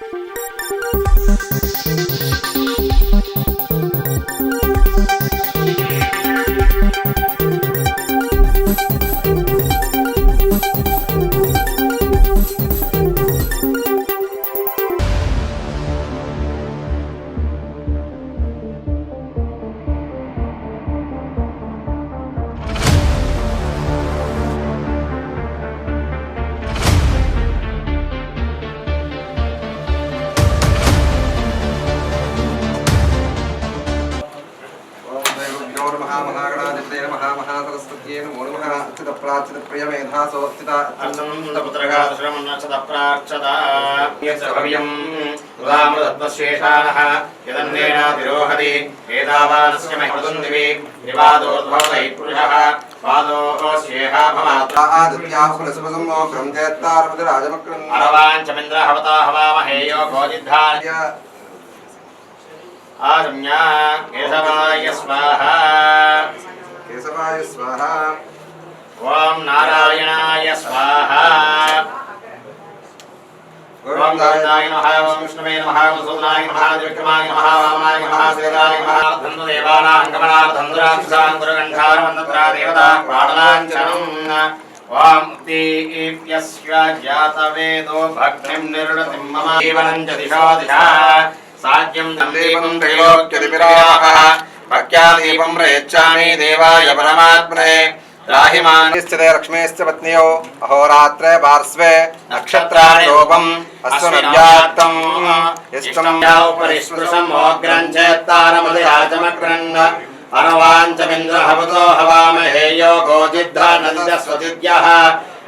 ఓం దైవభ్యో నమః మహాగణాధిపతయ నమః. నమో అచ్యుత ప్రాచ్యుత. ప్రియ మేధాసోత్థిత అర్చనం ఉదామృతత్వశేషానః యదన్నేనాతిరోహతి ఏతావానస్య మహిమదుందివి వివాదోద్భవతై పురుషः పాదోస్యేహ భవాత్ ఆదిత్యాహులసుభసమో బ్రహ్మేత్తారపతి రాజమక్రం. అరవాంచమింద్ర హవతా హవామహేయో గోజిద్ధాయ ఆగమ్య కేశవాయ స్వాహ. కేశవాయ స్వాహ. ఓం నారాయణాయ స్వాహ. ఓం గోవిందాయ గోవిందాయ నమః ఓం విష్ణువే నమః ఓం సూర్యాయ నమః త్రివిక్రమాయ నమః వామనాయ నమః శ్రీరాయ నమః ధన్ను దేవానాం గమనార్థందురాక్షసాం గురుగంధారవందత్రా దేవతా ప్రాణలాంఛనం ఓం దీప్యస్య జాతవేదో భక్తిం నిరుడతిం మమ. జీవనం చ साज्यम् दन्दीपम् त्रैलोक्यतिविराहः प्रयच्छामि देवाय परमात्मने। राहिमानिश्चिते लक्ष्मीश्च पत्न्यौ। अहोरात्रे पार्श्वे नक्षत्राणोपम् अश्वनव्याप्तम्। इष्टम् उपरिस्पृशम् मोग्रम् चेत्तारमधिराजमक्रन् अनवाञ्चमिन्द्रहवतो हवामहेयो गोजिद्धा नन्द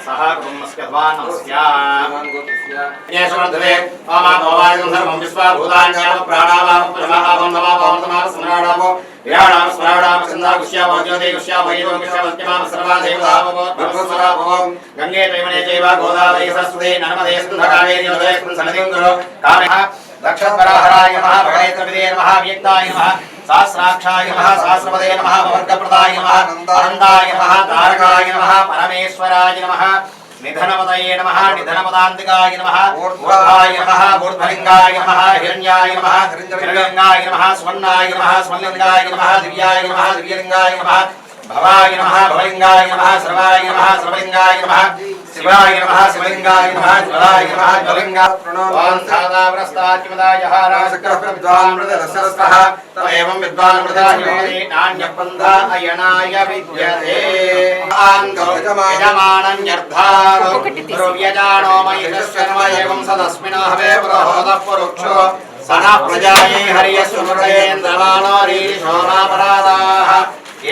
వాణీహిరణ్యగర్భోద్భవస్య లతా నామధేయస్యాः సాయి కృష్ణ నామధే సాయి కుశల్ సాయి కుషన్ నామధేయస్య సహ కుటుంబస్య ద్వా నమస్య యేశ్వరధరే ఆమాపవాయం సర్వం విశ్వభూతాన్యామ ప్రాణావామ ప్రమాపం నమాపం నమాప స్మరాడాపో విరాడామ స్మరాడామ చందా గుష్యాపో జ్యోతి గుష్యాపో ఏదో గుష్యాపత్యమామ సర్వా దేవతాపో సహస్రాక్షాయ నమః సహస్రపదే నమః వర్గప్రదాయ నమః ఆనందాయ నమః తారకాయ నమః పరమేశ్వరాయ నమః నిధనపదయే నమః నిధనపదాంతికాయ నమః ఊర్ధ్వాయ నమః ఊర్ధ్వలింగాయ నమః హిరణ్యాయ నమః హిరణ్యంగాయ నమః స్వర్ణాయ నమః స్వర్ణలింగాయ నమః దివ్యాయ నమః దివ్యలింగాయ నమః భవాయ నమః భవలింగాయ నమః సర్వాయ నమః సర్వలింగాయ నమః శివాయ నమః శివలింగాయ నమః జ్వలాయ నమః జ్వలింగా ప్రణోవాన్ సాదావ్రస్తాత్మదాయ విద్వాన్ మృదరసరస్తః ఏవం విద్వాన్ మృదాహిమోది నాణ్యపంథ అయనాయ విద్యతే ఆంగో యజమానన్యర్థారో ద్రవ్యజానో మయిషశ్చర్మ ఏవం సదస్మినో హవే ప్రహోద పురుక్షో సన ప్రజాయే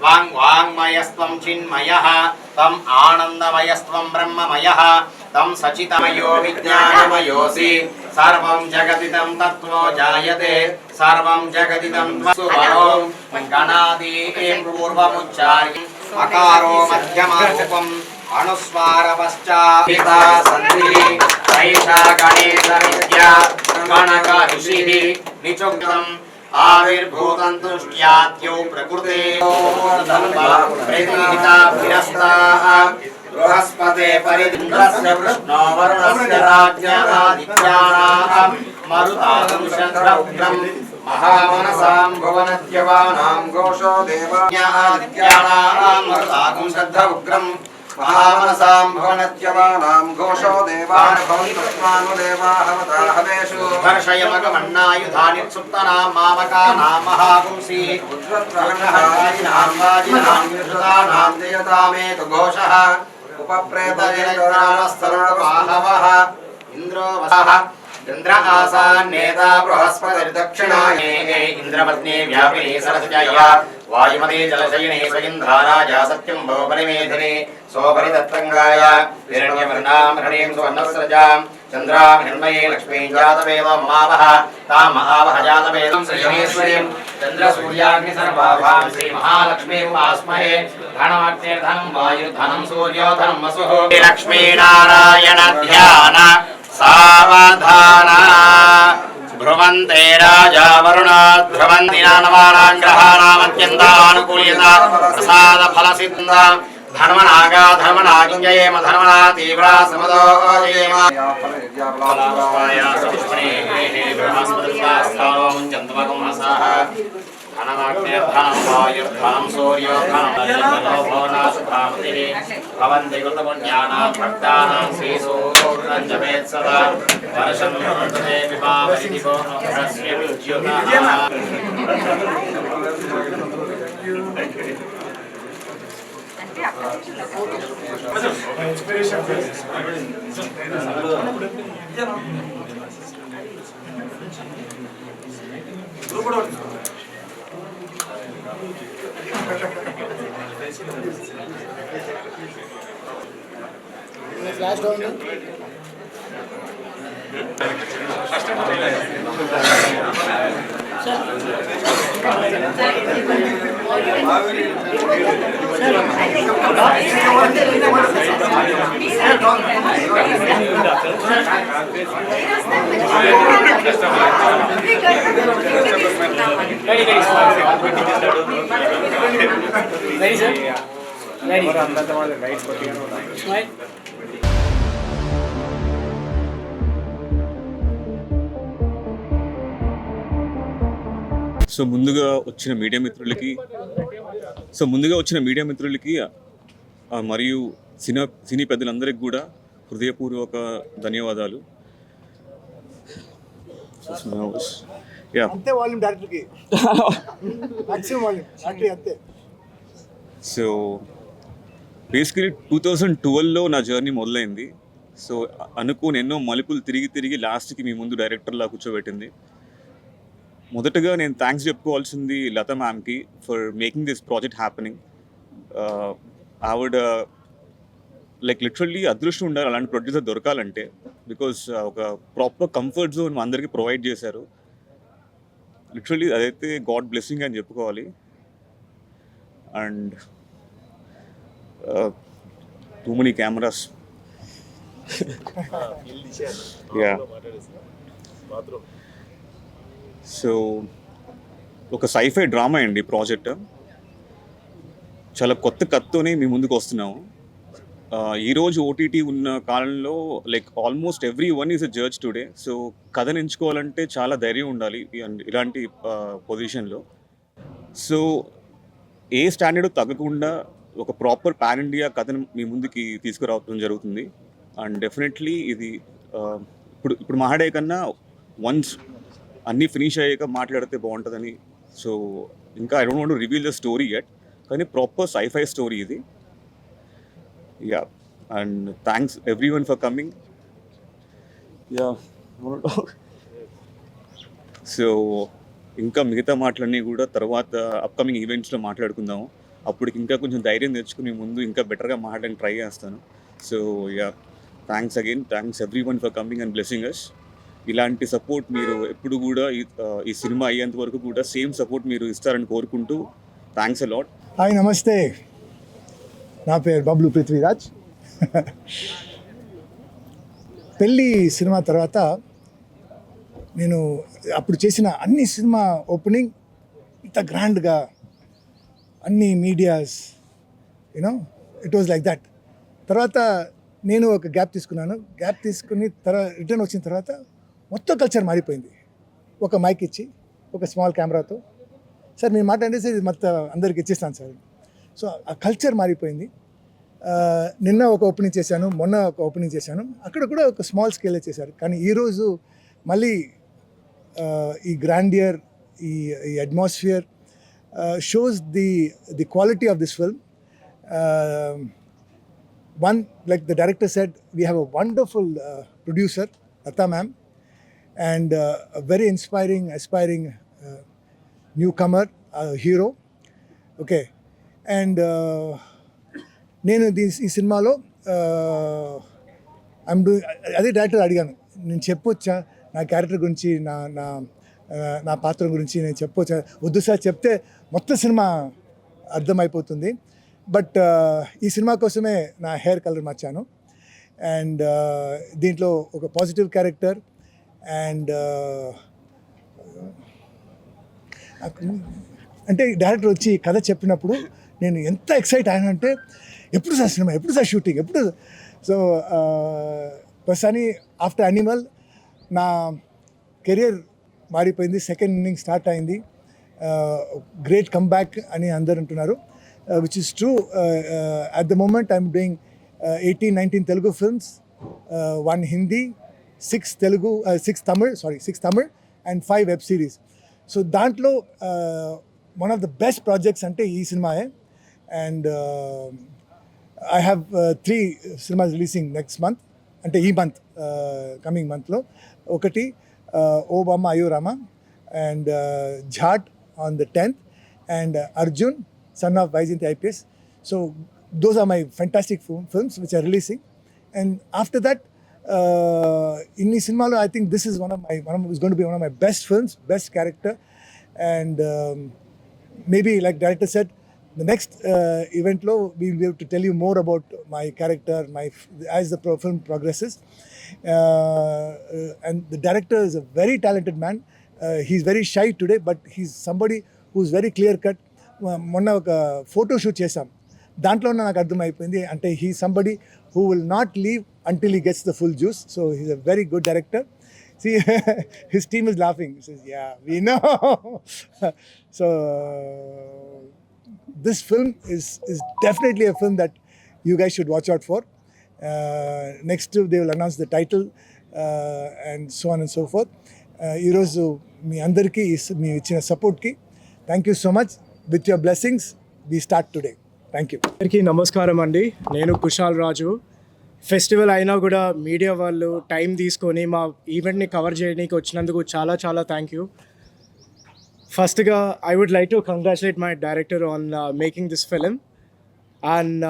వాంగ్ వాంగ్మయస్వం చిన్మయ తం ఆనందమయస్వం బ్రహ్మమయ తం సచితమయో విజ్ఞానమయోసి సర్వం జగదిదం తత్వో జాయతే సర్వం జగదిదం సువరో గణాదీం పూర్వముచ్చార్యం అకారో మధ్యమారూపం అనుస్వార పశ్చాపితా సంధి ఐషా గణేశ విద్యా గణక ఋషి నిచుగ్రం ఆవిర్భూతం తుష్ట్యాద్యౌ ప్రకృతే ప్రతిహితాభిరస్తాః బృహస్పతే పరిదింద్రస్య వృష్ణో వరుణస్య రాజ్యాదిత్యానాం మరుతాగం శంద్రౌగ్రం మహామనసాం భువనద్యవానాం నాం ఘోషో దేవ ఆదిత్యానాం మరుతాగం महामनसाम् भवनत्यवानाम् घोषो देवान् भवन्तस्मानुदेवाहवताहवेषु हर्षयमगमन्नायुधानि सुप्तनाम् मामकानाम् महापुंसी उद्वत्प्रगणहायिनाम् वाजिनाम् विधृतानाम् देयतामेतु घोषः उपप्रेतयस्तरुणबाहवः इन्द्रो वसः इंद्र आसान्नेता बृहस्पतिर्दक्षिणाये इन्द्रपत्नी व्यापिनी सरसजया వాయుమదే జలశయనే స్వయంధారాజా సత్యం భవపరిమేధిని సోపరి దత్తంగాయ హిరణ్యమృణాం హృణీం సువర్ణస్రజాం. చంద్రాం హిణ్మయే లక్ష్మీం జాతవేవ మమావహ తాం మహావహ జాతవేదం శ్రీమేశ్వరీం చంద్రసూర్యాగ్ని సర్వాభాం శ్రీ మహాలక్ష్మీ ఉపాస్మహే ధనమగ్నిర్ధనం వాయుర్ధనం సూర్యోధనం వసుః. లక్ష్మీనారాయణ ధ్యాన సావధానా. ध्रुवन्ते राजा वरुणा ध्रुवन्ति नानवानां ग्रहाणामत्यन्तानुकूल्यता प्रसादफलसिद्धा धर्मनागा धर्मनागिञ्जयेम धर्मना तीव्रा ధనమాగ్నేర్ధనం సూర్యోధనంభోనాసుభామతి భవంతి కృతపుణ్యానాం భక్తానాం శ్రీసూర్యోజమేత్ సదా వర్షం వర్తతే విభావతి ఇన్స్పిరేషన్ గ్రూప్ కూడా ఫ్లాష్ డౌన్ Very. సో ముందుగా వచ్చిన మీడియా మిత్రులకి సో ముందుగా వచ్చిన మీడియా మిత్రులకి మరియు సినీ సినీ పెద్దలందరికీ కూడా హృదయపూర్వక ధన్యవాదాలు. యా అంతే వాళ్ళు డైరెక్టర్కి అంతే సో బేసికలీ టూ థౌజండ్ ట్వెల్వ్లో నా జర్నీ మొదలైంది. సో అనుకోని ఎన్నో మలుపులు తిరిగి తిరిగి లాస్ట్కి మీ ముందు డైరెక్టర్లా కూర్చోబెట్టింది. మొదటగా నేను థ్యాంక్స్ చెప్పుకోవాల్సింది లత మ్యామ్కి for making this project happening ఆవిడ లైక్ లిటరల్లీ అదృష్టం ఉండాలి అలాంటి ప్రొడ్యూసర్ దొరకాలంటే బికాస్ uh, ఒక ప్రాపర్ కంఫర్ట్ జోన్ అందరికీ ప్రొవైడ్ చేశారు. లిటరల్లీ అదైతే గాడ్ బ్లెస్సింగ్ అని చెప్పుకోవాలి. And too many cameras yeah so ఒక సైఫై డ్రామా అండి ప్రాజెక్ట్ చాలా కొత్త కత్తోనే మీ ముందుకు వస్తున్నాము. ఈరోజు ఓటీటీ ఉన్న కాలంలో like almost every one is a judge today so కథను ఎంచుకోవాలంటే చాలా ధైర్యం ఉండాలి ఇలాంటి పొజిషన్లో సో ఏ స్టాండర్డ్ తగ్గకుండా ఒక ప్రాపర్ పాన్ ఇండియా కథను మీ ముందుకి తీసుకురావడం జరుగుతుంది. అండ్ డెఫినెట్లీ ఇది ఇప్పుడు ఇప్పుడు మాట్లాడే కన్నా వన్స్ అన్నీ ఫినిష్ అయ్యాక మాట్లాడితే బాగుంటుందని. సో ఇంకా I don't want reveal the story at కానీ ప్రాపర్ సైఫై స్టోరీ ఇది. Yeah and thanks every one for coming. Yeah so ఇంకా మిగతా మాటలన్నీ కూడా తర్వాత అప్కమింగ్ ఈవెంట్స్లో మాట్లాడుకుందాము. అప్పటికి ఇంకా కొంచెం ధైర్యం తెచ్చుకుని ముందు ఇంకా బెటర్గా మాట్లాడడానికి ట్రై చేస్తాను. So yeah thanks again thanks every one for coming and blessing us ఇలాంటి సపోర్ట్ మీరు ఎప్పుడు కూడా ఈ ఈ సినిమా అయ్యేంత వరకు కూడా సేమ్ సపోర్ట్ మీరు ఇస్తారని కోరుకుంటూ థ్యాంక్స్ అలాట్ హాయ్ నమస్తే. నా పేరు బబ్లు పృథ్వీరాజ్. పెళ్ళి సినిమా తర్వాత నేను అప్పుడు చేసిన అన్ని సినిమా ఓపెనింగ్ ఇంత గ్రాండ్గా అన్ని medias you know it was like that తర్వాత నేను ఒక గ్యాప్ తీసుకున్నాను. గ్యాప్ తీసుకుని తర్వాత రిటర్న్ వచ్చిన తర్వాత మొత్తం కల్చర్ మారిపోయింది. ఒక మైక్ ఇచ్చి ఒక స్మాల్ కెమెరాతో. సార్ మీరు మాట అంటే సార్ ఇది మొత్తం అందరికి ఇచ్చేస్తాను సార్. సో ఆ కల్చర్ మారిపోయింది. నిన్న ఒక ఓపెనింగ్ చేశాను మొన్న ఒక ఓపెనింగ్ చేశాను. అక్కడ కూడా ఒక స్మాల్ స్కేల్లో చేశారు. కానీ ఈరోజు మళ్ళీ ఆ, ఈ గ్రాండియర్ ఈ ఈ atmosphere shows the the quality of this film one like the director said we have a wonderful uh, producer lata ma'am and uh, a very inspiring aspiring uh, newcomer uh, hero okay and uh, నేను దీ- ఈ సినిమాలో I'm do అదే director అడిగాను నేను చెప్పొచ్చా నా character గురించి నా నా నా పాత్ర గురించి నేను చెప్పు వద్దు సార్ చెప్తే మొత్తం సినిమా అర్థమైపోతుంది. బట్ ఈ సినిమా కోసమే నా హెయిర్ కలర్ మార్చాను. అండ్ దీంట్లో ఒక పాజిటివ్ క్యారెక్టర్ అండ్ అంటే డైరెక్టర్ వచ్చి కథ చెప్పినప్పుడు నేను ఎంత ఎక్సైట్ అయ్యానంటే ఎప్పుడు సార్ సినిమా ఎప్పుడు సార్ షూటింగ్ ఎప్పుడు సో ప్రస్తుతాన్ని ఆఫ్టర్ అనిమల్ నా కెరియర్ మారిపోయింది సెకండ్ ఇన్నింగ్ స్టార్ట్ అయింది. గ్రేట్ కమ్బ్యాక్ అని అందరు అంటున్నారు. Which is true at the moment I'm doing eighteen nineteen Telugu films one Hindi six Telugu six Tamil sorry six Tamil and five web series so దాంట్లో one of the best projects అంటే ఈ సినిమాయే. And I have three cinemas releasing next month అంటే ఈ month coming మంత్లో ఒకటి ఓ బొమ్మ అయ్యో and ఝాట్ on the tenth and Arjun son of Vyjayanthi IPS so those are my fantastic films which are releasing and after that ఇన్ని సినిమాలు I think this is one of my one is gonna be one of my best films best character and maybe like director set the next uh, event lo we'll be able to tell you more about my character my as the pro- film progresses uh, uh, and the director is a very talented man uh, he's very shy today but he's somebody who's very clear cut మొన్న ఒక photo shoot చేసాం దాంట్లో నాకు అర్థమైపోయింది అంటే he somebody who will not leave until he gets the full juice so he's a very good director See, his team is laughing. He says, "Yeah, we know." so this film is is definitely a film that you guys should watch out for. Uh, next, they will announce the title uh, and so on and so forth. Uh, ఈరోజు మీ అందరికీ మీ ఇచ్చిన సపోర్ట్కి thank you so much with your blessings we start today thank you అందరికీ నమస్కారం అండి. నేను కుషాల్ రాజు. Festival అయినా కూడా మీడియా వాళ్ళు టైం తీసుకొని మా ఈవెంట్ని కవర్ చేయడానికి వచ్చినందుకు చాలా చాలా థ్యాంక్ యూ ఫస్ట్గా I would like to congratulate my director on making this film and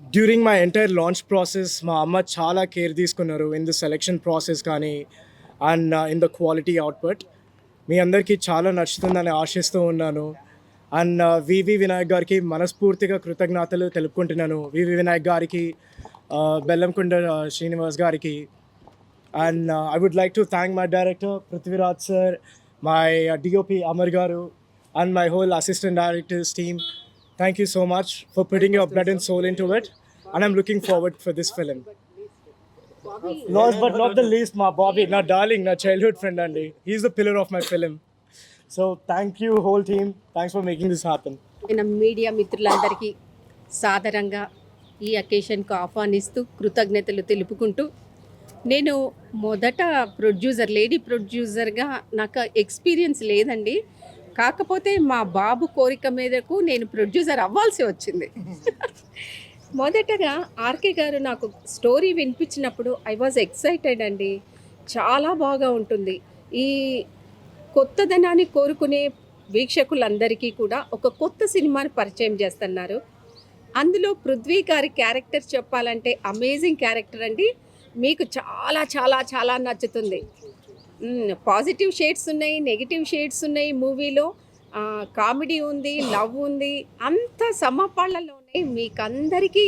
during my entire launch process మా అమ్మ చాలా కేర్ తీసుకున్నారు ఇన్ ద సెలెక్షన్ ప్రాసెస్ కానీ and in the quality output మీ అందరికీ చాలా నచ్చుతుందని ఆశిస్తూ ఉన్నాను. అండ్ వివి వినాయక్ గారికి మనస్ఫూర్తిగా కృతజ్ఞతలు తెలుపుకుంటున్నాను. వివి వినాయక్ గారికి uh, బెల్లంకొండ uh, శ్రీనివాస్ గారికి. And I would like to thank my director Prithviraj sir my DOP Amar గారు and my whole assistant directors team thank you so much for putting your blood and soul into it and I'm looking forward for this film last but not the least మా బాబీ నా darling నా childhood friend అండి he's the pillar of my film so thank you whole team thanks for making this happen మన media మిత్రులందరికీ సాధారణంగా ఈ అకేషన్కు ఆహ్వానిస్తూ కృతజ్ఞతలు తెలుపుకుంటూ నేను మొదట ప్రొడ్యూసర్ లేడీ ప్రొడ్యూసర్గా నాకు ఎక్స్పీరియన్స్ లేదండి. కాకపోతే మా బాబు కోరిక మీదకు నేను ప్రొడ్యూసర్ అవ్వాల్సి వచ్చింది. మొదటగా ఆర్కే గారు నాకు స్టోరీ వినిపించినప్పుడు ఐ వాజ్ ఎక్సైటెడ్ అండి. చాలా బాగా ఉంటుంది. ఈ కొత్తదనాన్ని కోరుకునే వీక్షకులందరికీ కూడా ఒక కొత్త సినిమాని పరిచయం చేస్తున్నారు. అందులో పృథ్వీ గారి క్యారెక్టర్ చెప్పాలంటే అమేజింగ్ క్యారెక్టర్ అండి. మీకు చాలా చాలా చాలా నచ్చుతుంది. పాజిటివ్ షేడ్స్ ఉన్నాయి నెగిటివ్ షేడ్స్ ఉన్నాయి మూవీలో. కామెడీ ఉంది లవ్ ఉంది అంత సమపాళ్ళలోనే ఉన్నాయి మీకు అందరికీ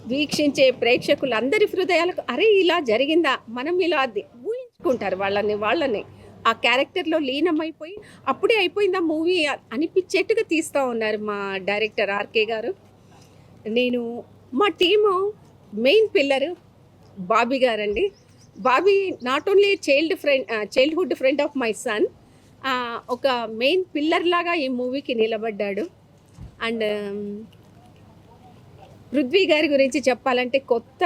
వీక్షించే ప్రేక్షకులందరి హృదయాలకు అరే ఇలా జరిగిందా? మనం ఇలా ఊహించుకుంటారు వాళ్ళని వాళ్ళని. ఆ క్యారెక్టర్లో లీనమైపోయి అప్పుడే అయిపోయిందా మూవీ అనిపించేట్టుగా తీస్తూ ఉన్నారు మా డైరెక్టర్ ఆర్కే గారు. నేను మా టీము మెయిన్ పిల్లరు బాబీ గారండి. Bobby not only child friend childhood friend of my son ఒక మెయిన్ పిల్లర్ లాగా ఈ మూవీకి నిలబడ్డాడు. అండ్ um, పృథ్వీ గారి గురించి చెప్పాలంటే కొత్త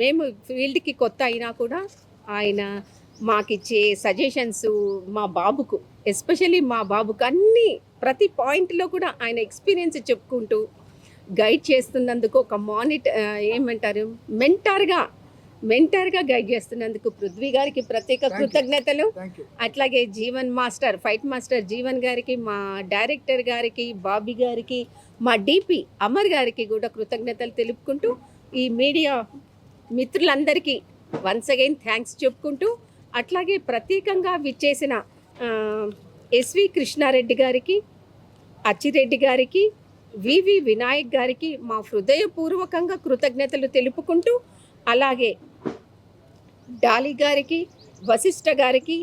మేము ఫీల్డ్కి కొత్త అయినా కూడా ఆయన మాకిచ్చే సజెషన్స్ మా బాబుకు ఎస్పెషల్లీ మా బాబుకు అన్నీ ప్రతి పాయింట్లో కూడా ఆయన ఎక్స్పీరియన్స్ చెప్పుకుంటూ గైడ్ చేస్తున్నందుకు ఒక మానిట ఆ, ఏమంటారు? మెంటార్గా మెంటార్గా గైడ్ చేస్తున్నందుకు పృథ్వీ గారికి ప్రత్యేక. కృతజ్ఞతలు. అట్లాగే Jeevan master fight master Jeevan గారికి మా డైరెక్టర్ గారికి బాబీ గారికి మా డిపి అమర్ గారికి కూడా కృతజ్ఞతలు తెలుపుకుంటూ ఈ మీడియా మిత్రులందరికీ వన్స్ అగైన్ థ్యాంక్స్ చెప్పుకుంటూ అట్లాగే ప్రత్యేకంగా విచ్చేసిన ఎస్వి కృష్ణారెడ్డి గారికి అచ్చిరెడ్డి గారికి వివి వినాయక్ గారికి మా హృదయపూర్వకంగా కృతజ్ఞతలు తెలుపుకుంటూ అలాగే డాలి గారికి వశిష్ఠ గారికి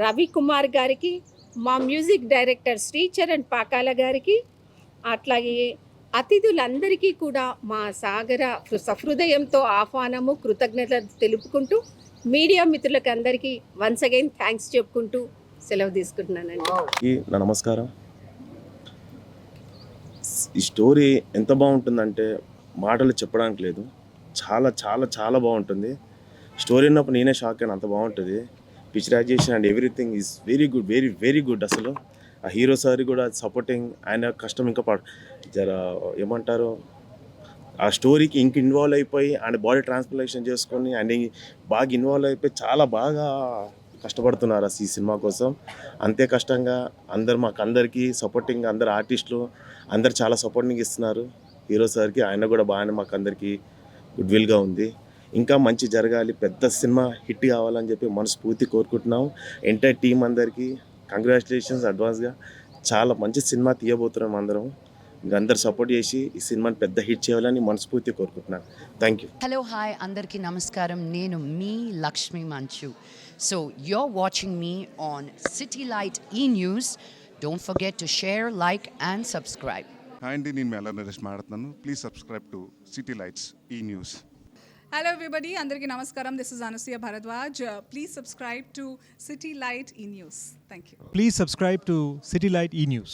రవి కుమార్ గారికి మా మ్యూజిక్ డైరెక్టర్ శ్రీచరణ్ పాకాల గారికి అట్లాగే అతిథులందరికీ కూడా మా సాగర సహృదయంతో ఆహ్వానము కృతజ్ఞతలు తెలుపుకుంటూ మీడియా మిత్రులకు అందరికీ వన్స్ అగైన్ థ్యాంక్స్ చెప్పుకుంటూ సెలవు తీసుకుంటున్నానండి. నమస్కారం. ఈ స్టోరీ ఎంత బాగుంటుందంటే మాటలు చెప్పడానికి లేదు. చాలా చాలా చాలా బాగుంటుంది. స్టోరీ ఉన్నప్పుడు నేనే షాక్ అయినా అంత బాగుంటుంది. Picturisation and everything is very good very very good అసలు. ఆ హీరో సార్ కూడా సపోర్టింగ్ ఆయన కష్టం ఇంకా పడ జర ఏమంటారు? ఆ స్టోరీకి ఇంక ఇన్వాల్వ్ అయిపోయి ఆయన బాడీ ట్రాన్స్ప్లాంటేషన్ చేసుకొని ఆయన బాగా ఇన్వాల్వ్ అయిపోయి చాలా బాగా కష్టపడుతున్నారు ఈ సినిమా కోసం. అంతే కష్టంగా అందరు మాకు అందరికీ సపోర్టింగ్ అందరు ఆర్టిస్టులు అందరు చాలా సపోర్టింగ్ ఇస్తున్నారు. హీరో సార్కి ఆయన కూడా బాగానే మాకు అందరికీ గుడ్ విల్గా ఉంది. ఇంకా మంచి జరగాలి పెద్ద సినిమా హిట్ కావాలని చెప్పి మనస్ఫూర్తి కోరుకుంటున్నాం. ఎంటైర్ టీం అందరికీ కంగ్రాచులేషన్స్ అడ్వాన్స్గా చాలా మంచి సినిమా తీయబోతున్నాం అందరం. అందరు సపోర్ట్ చేసి ఈ సినిమాని పెద్ద హిట్ చేయాలని మనస్ఫూర్తి కోరుకుంటున్నాను థ్యాంక్ యూ హలో హాయ్ అందరికీ నమస్కారం. నేను మీ లక్ష్మి మంచు. So you're watching me on city light E news don't forget to share like and subscribe hi అండి నేను మెల్ల నరేష్ మాట్లాడుతున్నాను please subscribe to city lights E news hello everybody అందరికీ నమస్కారం this is Anasuya Bharadwaj please subscribe to city light E news thank you Please subscribe to City Light E News.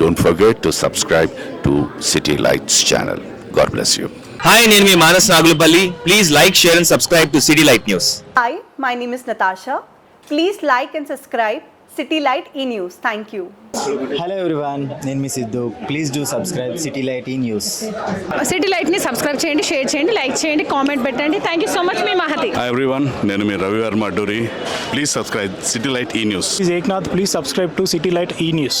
Don't forget to subscribe to City Lights channel God bless you hi నేను మీ Manas Nagulapalli please like share and subscribe to City Light News hi my name is Natasha please like and subscribe City Light E News. Thank you hello everyone నేను మీ Siddhu. Please do subscribe City Light E News City లైట్ని subscribe చేయండి share చేయండి like చేయండి comment పెట్టండి. Thank you so much మీ Mahathi. Hi everyone నేను మీ Ravi Varma Adduri. Please subscribe City Light E News please Eknath please subscribe to City Light E News